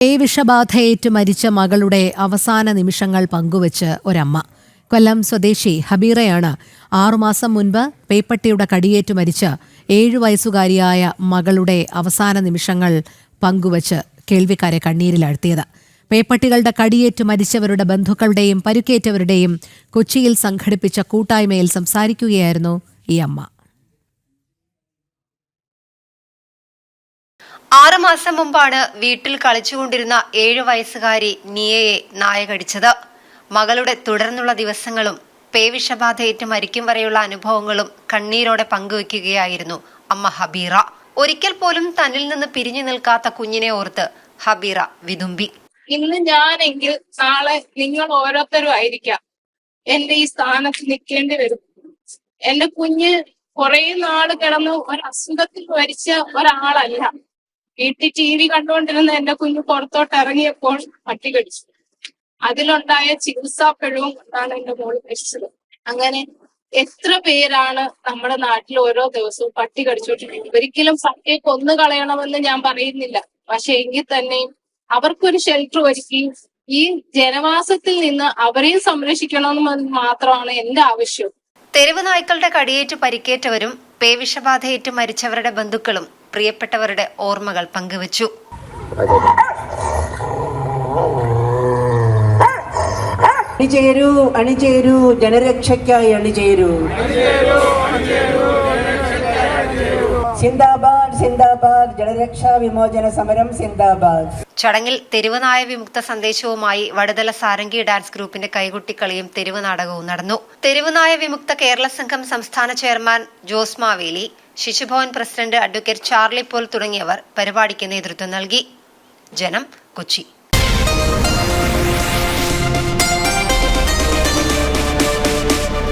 പേവിഷബാധയേറ്റ് മരിച്ച മകളുടെ അവസാന നിമിഷങ്ങൾ പങ്കുവച്ച് ഒരമ്മ. കൊല്ലം സ്വദേശി ഹബീറയാണ് ആറുമാസം മുൻപ് പേപ്പട്ടിയുടെ കടിയേറ്റ് മരിച്ച ഏഴു വയസ്സുകാരിയായ മകളുടെ അവസാന നിമിഷങ്ങൾ പങ്കുവച്ച് കേൾവിക്കാരെ കണ്ണീരിലാഴ്ത്തിയത്. പേപ്പട്ടികളുടെ കടിയേറ്റ് മരിച്ചവരുടെ ബന്ധുക്കളുടെയും പരുക്കേറ്റവരുടെയും കൊച്ചിയിൽ സംഘടിപ്പിച്ച കൂട്ടായ്മയിൽ സംസാരിക്കുകയായിരുന്നു ഈ അമ്മ. ആറുമാസം മുമ്പാണ് വീട്ടിൽ കളിച്ചുകൊണ്ടിരുന്ന ഏഴു വയസ്സുകാരി നിയയെ നായ കടിച്ചത് മകളുടെ തുടർന്നുള്ള ദിവസങ്ങളും പേവിഷബാധയേറ്റ് മരിക്കും വരെയുള്ള അനുഭവങ്ങളും കണ്ണീരോടെ പങ്കുവെക്കുകയായിരുന്നു അമ്മ ഹബീറ. ഒരിക്കൽ പോലും തന്നിൽ നിന്ന് പിരിഞ്ഞു നിൽക്കാത്ത കുഞ്ഞിനെ ഓർത്ത് ഹബീറ വിതുമ്പി. ഇന്ന് ഞാനെങ്കിൽ നാളെ നിങ്ങൾ ഓരോരുത്തരും ആയിരിക്കാം. എന്റെ ഈ സ്ഥാനത്ത് നിൽക്കേണ്ടി വരും. എന്റെ കുഞ്ഞ് കുറെ നാൾ കിടന്ന് ഒരു അസുഖത്തിൽ മരിച്ച ഒരാളല്ല. വീട്ടിൽ ടി വി കണ്ടുകൊണ്ടിരുന്ന എന്റെ കുഞ്ഞ് പുറത്തോട്ട് ഇറങ്ങിയപ്പോൾ പട്ടി കടിച്ചു. അതിലുണ്ടായ ചികിത്സാ പിഴവും കൊണ്ടാണ് എന്റെ മോൾ മരിച്ചത്. അങ്ങനെ എത്ര പേരാണ് നമ്മുടെ നാട്ടിൽ ഓരോ ദിവസവും പട്ടി കടിച്ചോട്ടിരിക്കുന്നത് ഒരിക്കലും പട്ടിയെ കൊന്നു കളയണമെന്ന് ഞാൻ പറയുന്നില്ല. പക്ഷെ എങ്കിൽ തന്നെയും അവർക്കൊരു ഷെൽട്ടർ ഒരുക്കി ഈ ജനവാസത്തിൽ നിന്ന് അവരെയും സംരക്ഷിക്കണമെന്ന് മാത്രമാണ് എന്റെ ആവശ്യം. തെരുവ് നായ്ക്കളുടെ കടിയേറ്റ് പരിക്കേറ്റവരും പേവിഷബാധയേറ്റ് മരിച്ചവരുടെ ബന്ധുക്കളും പ്രിയപ്പെട്ടവരുടെ ഓർമ്മകൾ പങ്കുവച്ചു. അണിചേരൂ അണിചേരൂ ജനരക്ഷയ്ക്കായി അണിചേരൂ. സിന്ദാബാദ് സിന്ദാബാദ് ജനരക്ഷാ വിമോചന സമരം സിന്ദാബാദ്. ചടങ്ങിൽ തെരുവനായ വിമുക്ത സന്ദേശവുമായി വടുതല സാരംഗി ഡാൻസ് ഗ്രൂപ്പിന്റെ കൈകൊട്ടിക്കളിയും തെരുവ് നാടകവും നടന്നു. തെരുവനായ വിമുക്ത കേരള സംഘം സംസ്ഥാന chairman Jose Maveli Shishubhavan president advocate Charlie Paul തുടങ്ങിയവർ പരിപാടിക്ക് നേതൃത്വം നൽകി. ജനം കൊച്ചി.